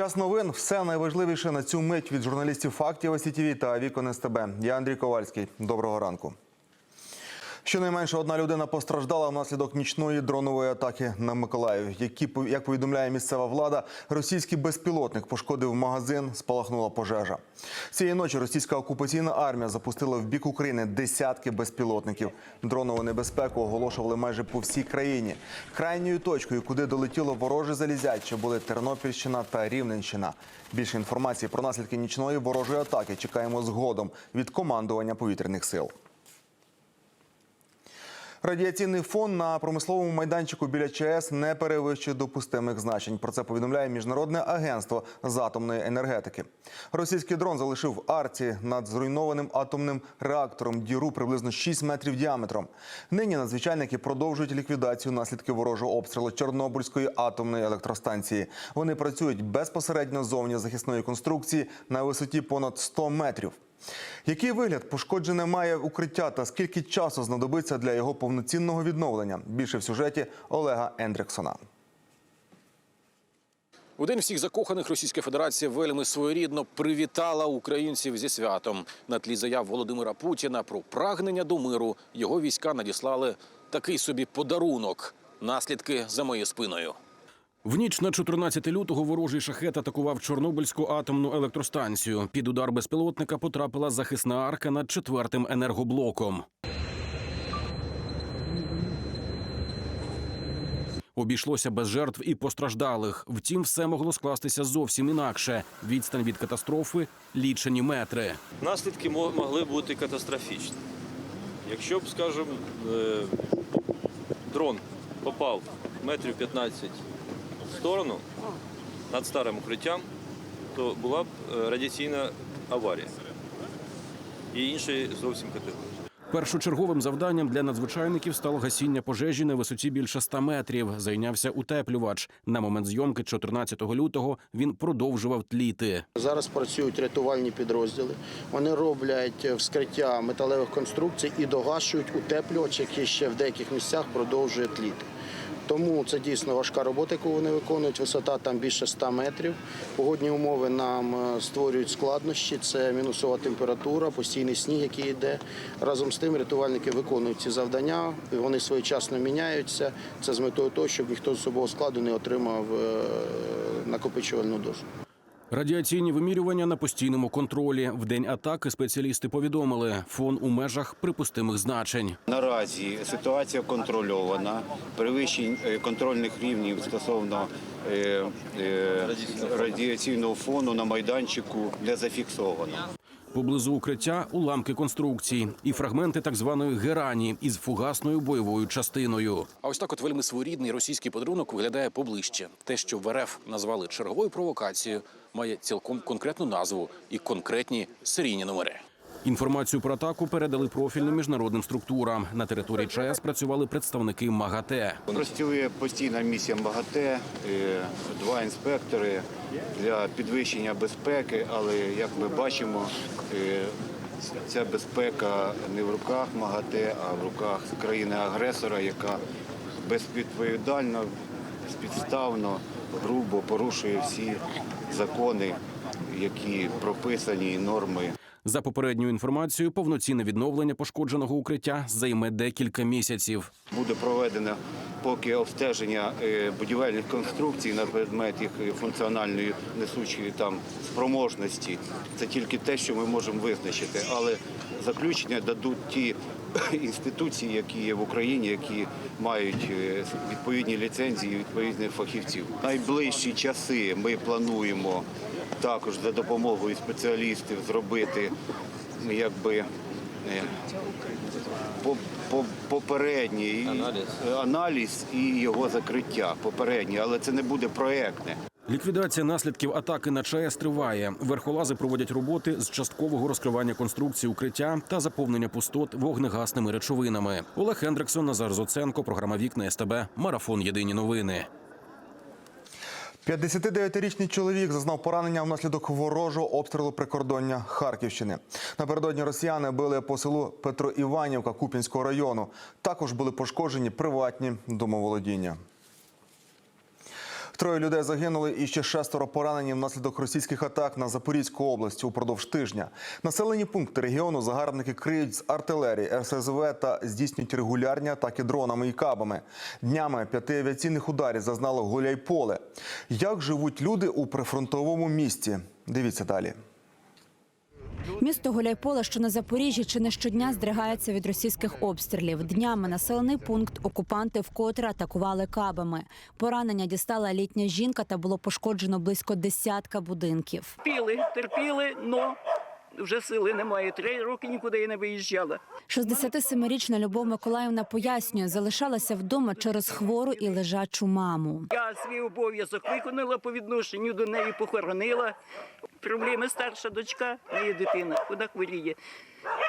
Час новин. Все найважливіше на цю мить від журналістів фактів СІТВ та Вікон СТБ. Я Андрій Ковальський. Доброго ранку. Щонайменше одна людина постраждала внаслідок нічної дронової атаки на Миколаїв. Які як повідомляє місцева влада, російський безпілотник пошкодив магазин, спалахнула пожежа. Цієї ночі російська окупаційна армія запустила в бік України десятки безпілотників. Дронову небезпеку оголошували майже по всій країні. Крайньою точкою, куди долетіло вороже залізяче, були Тернопільщина та Рівненщина. Більше інформації про наслідки нічної ворожої атаки чекаємо згодом від командування повітряних сил. Радіаційний фон на промисловому майданчику біля ЧАЕС не перевищує допустимих значень. Про це повідомляє міжнародне агентство з атомної енергетики. Російський дрон залишив арці над зруйнованим атомним реактором діру приблизно 6 метрів діаметром. Нині надзвичайники продовжують ліквідацію наслідків ворожого обстрілу Чорнобильської атомної електростанції. Вони працюють безпосередньо зовні захисної конструкції на висоті понад 100 метрів. Який вигляд пошкоджене має укриття та скільки часу знадобиться для його повноцінного відновлення? Більше в сюжеті Олега Ендриксона. У день всіх закоханих Російська Федерація вельми своєрідно привітала українців зі святом. На тлі заяв Володимира Путіна про прагнення до миру його війська надіслали такий собі подарунок. Наслідки за моєю спиною. В ніч на 14 лютого ворожий шахет атакував Чорнобильську атомну електростанцію. Під удар безпілотника потрапила захисна арка над четвертим енергоблоком. Обійшлося без жертв і постраждалих. Втім, все могло скластися зовсім інакше. Відстань від катастрофи лічені метри. Наслідки мо- могли бути катастрофічні. Якщо б, скажімо, е, дрон попав метрів 15 в сторону над старим укриттям, то була б е, радіаційна аварія. І іншої зовсім категорії. Першочерговим завданням для надзвичайників стало гасіння пожежі на висоті більше 100 метрів. Зайнявся утеплювач. На момент зйомки 14 лютого він продовжував тліти. Зараз працюють рятувальні підрозділи. Вони роблять вскриття металевих конструкцій і догашують утеплювач, який ще в деяких місцях продовжує тліти. Тому це дійсно важка робота, яку вони виконують. Висота там більше 100 метрів. Погодні умови нам е, створюють складнощі. Це мінусова температура, постійний сніг, який йде. Разом з тим рятувальники виконують ці завдання. Вони своєчасно міняються. Це з метою того, щоб ніхто з особового складу не отримав е, накопичувальну дозу. Радіаційні вимірювання на постійному контролі. В день атаки спеціалісти повідомили фон у межах припустимих значень. Наразі ситуація контрольована. Перевищень е, контрольних рівнів стосовно е, е, радіаційного фону на майданчику не зафіксовано. Поблизу укриття уламки конструкцій і фрагменти так званої герані із фугасною бойовою частиною. А ось так, от вельми своєрідний російський подарунок виглядає поближче. Те, що в РФ назвали черговою провокацією, має цілком конкретну назву і конкретні серійні номери. Інформацію про атаку передали профільним міжнародним структурам. На території ЧАЕС працювали представники МАГАТЕ. Працює постійна місія МАГАТЕ, е, два інспектори для підвищення безпеки, але як ми бачимо, е, ця безпека не в руках МАГАТЕ, а в руках країни-агресора, яка безвідповідально, безпідставно, грубо порушує всі закони, які прописані і норми За попередньою інформацією, повноцінне відновлення пошкодженого укриття займе декілька місяців. Буде проведено поки обстеження е, будівельних конструкцій на предмет їх функціональної несучої там спроможності. Це тільки те, що ми можемо визначити. Але заключення дадуть ті інституції, які є в Україні, які мають е, відповідні ліцензії, відповідних фахівців. Найближчі часи ми плануємо також за допомогою спеціалістів зробити якби. е, по- по- попередній Аналіз. аналіз і його закриття попереднє, але це не буде проектне. Ліквідація наслідків атаки на ЧАЕС триває. Верхолази проводять роботи з часткового розкривання конструкції укриття та заповнення пустот вогнегасними речовинами. Олег Хендриксон, Назар Зоценко, програма Вікна СТБ, Марафон Єдині новини. 59-річний чоловік зазнав поранення внаслідок ворожого обстрілу прикордоння Харківщини. Напередодні росіяни били по селу Петроіванівка Купінського району. Також були пошкоджені приватні домоволодіння. Троє людей загинули і ще шестеро поранені внаслідок російських атак на Запорізьку область упродовж тижня. Населені пункти регіону загарбники криють з артилерії, РСЗВ та здійснюють регулярні атаки дронами і кабами. Днями п'яти авіаційних ударів зазнало Гуляйполе. Як живуть люди у прифронтовому місті? Дивіться далі. Місто Гуляйполе, що на Запоріжжі, чи не щодня здригається від російських обстрілів. Днями населений пункт окупанти вкотре атакували кабами. Поранення дістала літня жінка та було пошкоджено близько десятка будинків. терпіли, терпіли, но вже сили немає. Три роки нікуди я не виїжджала. 67-річна Любов Миколаївна пояснює, залишалася вдома через хвору і лежачу маму. Я свій обов'язок виконала по відношенню до неї, похоронила. Проблеми старша дочка, моя дитина, куди хворіє.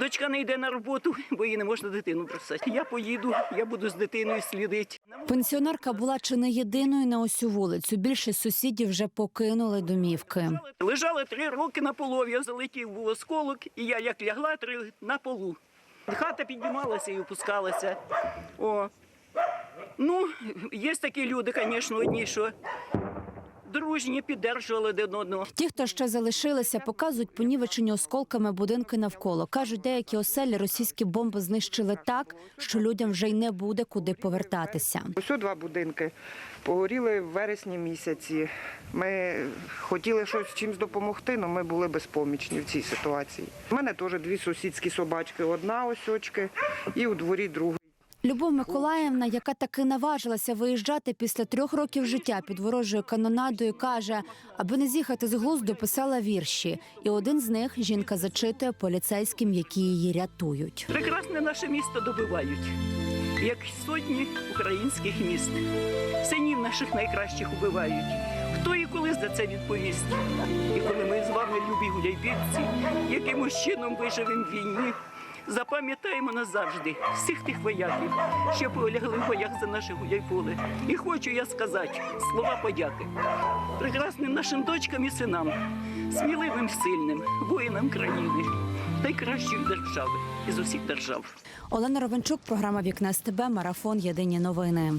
Дочка не йде на роботу, бо їй не можна дитину бросати. Я поїду, я буду з дитиною слідити. Пенсіонерка була чи не єдиною на усю вулицю. Більшість сусідів вже покинули домівки. Лежала три роки на полов'я, залетів був осколок, і я як лягла три на полу. Хата піднімалася і опускалася. О. Ну, є такі люди, звісно, одні, що дружні, піддержували один одного. Ті, хто ще залишилися, показують понівечені осколками будинки навколо. кажуть, деякі оселі російські бомби знищили так, що людям вже й не буде куди повертатися. Ось два будинки погоріли в вересні місяці. Ми хотіли щось чимось допомогти, але ми були безпомічні в цій ситуації. У мене теж дві сусідські собачки, одна осьочки і у дворі друга. Любов Миколаївна, яка таки наважилася виїжджати після трьох років життя під ворожою канонадою, каже, аби не з'їхати з глузду, писала вірші. І один з них жінка зачитує поліцейським, які її рятують. Прекрасне наше місто добивають, як сотні українських міст. Синів наших найкращих убивають. Хто і коли за це відповість? І коли ми з вами, любі гуляйбірці, якимось чином виживемо в війні, запам'ятаємо назавжди всіх тих вояків, що полягли в боях за наше гуляйполе. І хочу я сказати слова подяки прекрасним нашим дочкам і синам, сміливим, сильним воїнам країни, найкращої держави із усіх держав. Олена Ровенчук, програма Вікна СТБ, марафон Єдині новини.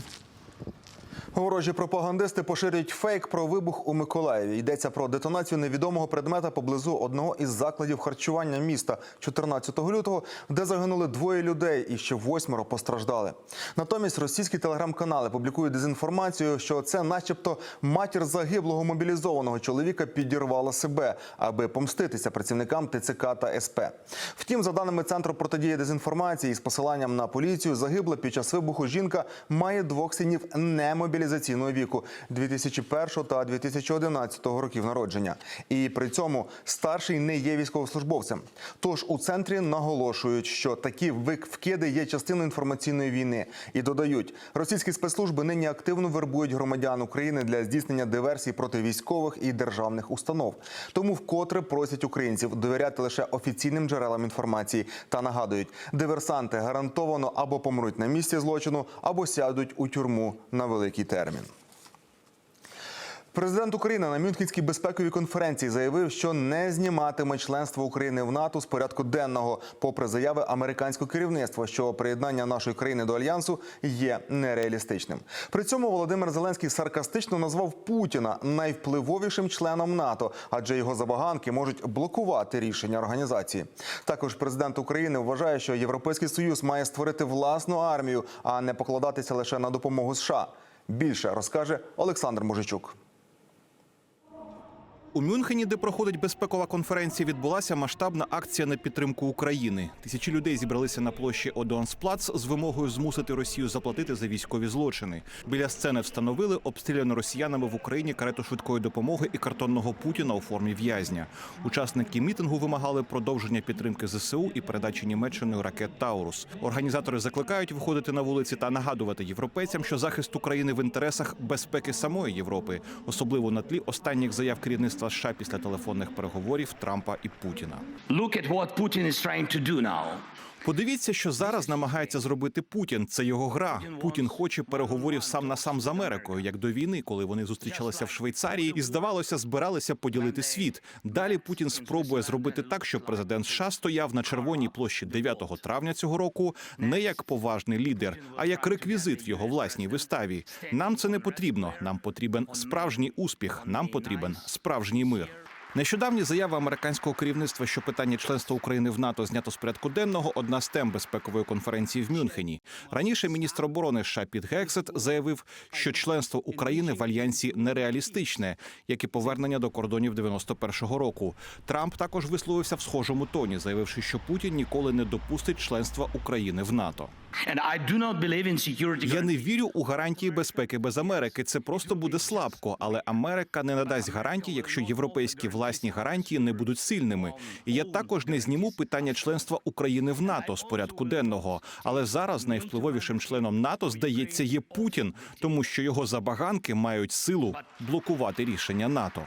Ворожі пропагандисти поширюють фейк про вибух у Миколаєві. Йдеться про детонацію невідомого предмета поблизу одного із закладів харчування міста 14 лютого, де загинули двоє людей і ще восьмеро постраждали. Натомість російські телеграм-канали публікують дезінформацію, що це, начебто, матір загиблого мобілізованого чоловіка підірвала себе, аби помститися працівникам ТЦК та СП. Втім, за даними центру протидії дезінформації з посиланням на поліцію, загибла під час вибуху жінка має двох синів немобілізованих мобілізаційного віку 2001 та 2011 років народження. І при цьому старший не є військовослужбовцем. Тож у центрі наголошують, що такі вкиди є частиною інформаційної війни і додають, російські спецслужби нині активно вербують громадян України для здійснення диверсій проти військових і державних установ. Тому вкотре просять українців довіряти лише офіційним джерелам інформації та нагадують, диверсанти гарантовано або помруть на місці злочину, або сядуть у тюрму на великий термін. Президент України на Мюнхенській безпековій конференції заявив, що не зніматиме членство України в НАТО з порядку денного, попри заяви американського керівництва, що приєднання нашої країни до альянсу є нереалістичним. При цьому Володимир Зеленський саркастично назвав Путіна найвпливовішим членом НАТО, адже його забаганки можуть блокувати рішення організації. Також президент України вважає, що Європейський Союз має створити власну армію, а не покладатися лише на допомогу США. Більше розкаже Олександр Мужичук. У Мюнхені, де проходить безпекова конференція, відбулася масштабна акція на підтримку України. Тисячі людей зібралися на площі Одеонсплац з вимогою змусити Росію заплатити за військові злочини. Біля сцени встановили обстріляну росіянами в Україні карету швидкої допомоги і картонного Путіна у формі в'язня. Учасники мітингу вимагали продовження підтримки ЗСУ і передачі Німеччиною ракет Таурус. Організатори закликають виходити на вулиці та нагадувати європейцям, що захист України в інтересах безпеки самої Європи, особливо на тлі останніх заяв керівництва США після телефонних переговорів Трампа і Путіна. Look at what Putin is trying to do now. Подивіться, що зараз намагається зробити Путін. Це його гра. Путін хоче переговорів сам на сам з Америкою, як до війни, коли вони зустрічалися в Швейцарії і здавалося, збиралися поділити світ. Далі Путін спробує зробити так, щоб президент США стояв на червоній площі 9 травня цього року не як поважний лідер, а як реквізит в його власній виставі. Нам це не потрібно. Нам потрібен справжній успіх. Нам потрібен справжній мир. Нещодавні заяви американського керівництва, що питання членства України в НАТО знято з порядку денного, одна з тем безпекової конференції в Мюнхені. Раніше міністр оборони США Піт Гексет заявив, що членство України в альянсі нереалістичне, як і повернення до кордонів 91-го року. Трамп також висловився в схожому тоні, заявивши, що Путін ніколи не допустить членства України в НАТО. Я не вірю у гарантії безпеки без Америки. Це просто буде слабко. Але Америка не надасть гарантій, якщо європейські власні гарантії не будуть сильними. І я також не зніму питання членства України в НАТО з порядку денного. Але зараз найвпливовішим членом НАТО здається є Путін, тому що його забаганки мають силу блокувати рішення НАТО.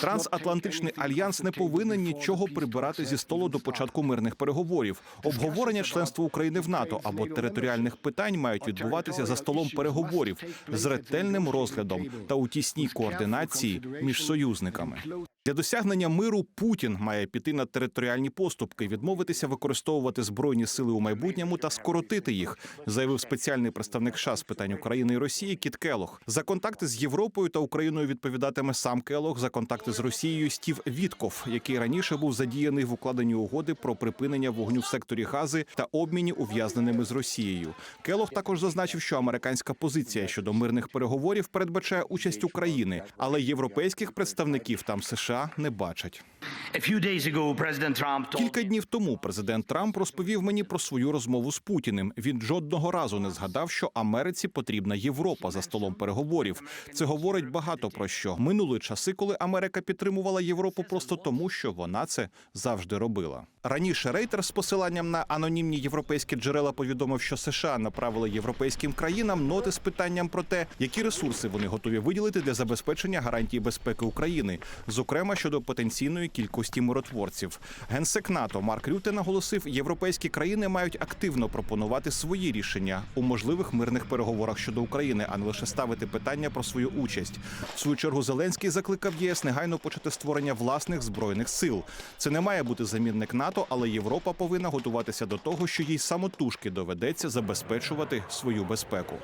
Трансатлантичний альянс не повинен нічого прибирати зі столу до початку мирних переговорів. Обговорення членства України в НАТО або територіальних питань мають відбуватися за столом переговорів з ретельним розглядом та у тісній координації між союзниками. Для досягнення миру Путін має піти на територіальні поступки, відмовитися використовувати збройні сили у майбутньому та скоротити їх, заявив спеціальний представник США з питань України і Росії Кіт Келох. За контакти з Європою та Україною відповідатиме сам Келох. За контакти з Росією Стів Вітков, який раніше був задіяний в укладенні угоди про припинення вогню в секторі Гази та обміні ув'язненими з Росією. Келох також зазначив, що американська позиція щодо мирних переговорів передбачає участь України, але європейських представників там США не бачать. Кілька днів тому президент Трамп розповів мені про свою розмову з Путіним. Він жодного разу не згадав, що Америці потрібна Європа за столом переговорів. Це говорить багато про що минули часи, коли Америка підтримувала Європу просто тому, що вона це завжди робила. Раніше Рейтер з посиланням на анонімні європейські джерела повідомив, що США направили європейським країнам ноти з питанням про те, які ресурси вони готові виділити для забезпечення гарантії безпеки України, зокрема щодо потенційної кількості миротворців. Генсек НАТО Марк Рюте наголосив, європейські країни мають активно пропонувати свої рішення у можливих мирних переговорах щодо України, а не лише ставити питання про свою участь. В свою чергу Зеленський закликав ЄС негайно почати створення власних збройних сил. Це не має бути замінник НАТО, але Європа повинна готуватися до того, що їй самотужки доведеться забезпечувати свою безпеку.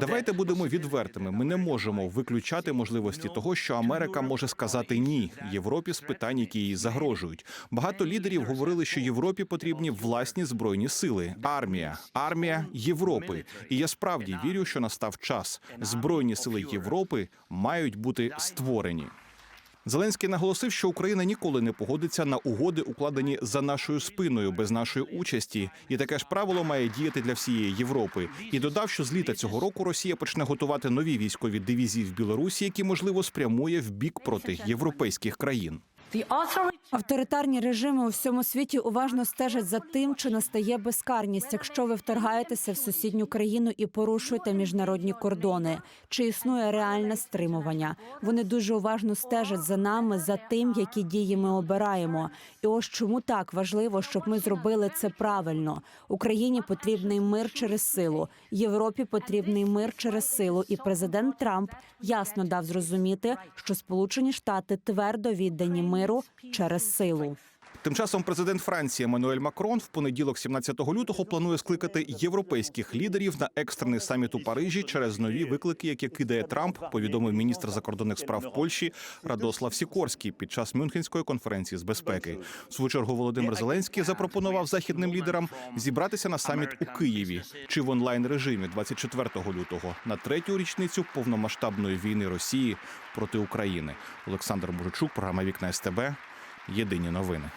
Давайте будемо відвертими. Ми не можемо виключати можливості того, що Америка може сказати ні Європі з питань, які їй загрожують. Багато лідерів говорили, що Європі потрібні власні збройні сили, армія, армія Європи. І я справді вірю, що настав час. Збройні сили Європи мають бути створені. Зеленський наголосив, що Україна ніколи не погодиться на угоди, укладені за нашою спиною без нашої участі, і таке ж правило має діяти для всієї Європи. І додав, що з літа цього року Росія почне готувати нові військові дивізії в Білорусі, які можливо спрямує в бік проти європейських країн. Авторитарні режими у всьому світі уважно стежать за тим, чи настає безкарність, якщо ви вторгаєтеся в сусідню країну і порушуєте міжнародні кордони, чи існує реальне стримування. Вони дуже уважно стежать за нами, за тим, які дії ми обираємо. І ось чому так важливо, щоб ми зробили це правильно. Україні потрібний мир через силу. Європі потрібний мир через силу. І президент Трамп ясно дав зрозуміти, що Сполучені Штати твердо віддані миру через силу. Тим часом президент Франції Еммануель Макрон в понеділок, 17 лютого, планує скликати європейських лідерів на екстрений саміт у Парижі через нові виклики, які кидає Трамп. Повідомив міністр закордонних справ Польщі Радослав Сікорський під час Мюнхенської конференції з безпеки. В свою чергу Володимир Зеленський запропонував західним лідерам зібратися на саміт у Києві чи в онлайн режимі 24 лютого на третю річницю повномасштабної війни Росії проти України. Олександр Мужичук, програма Вікна СТБ. Єдині новини.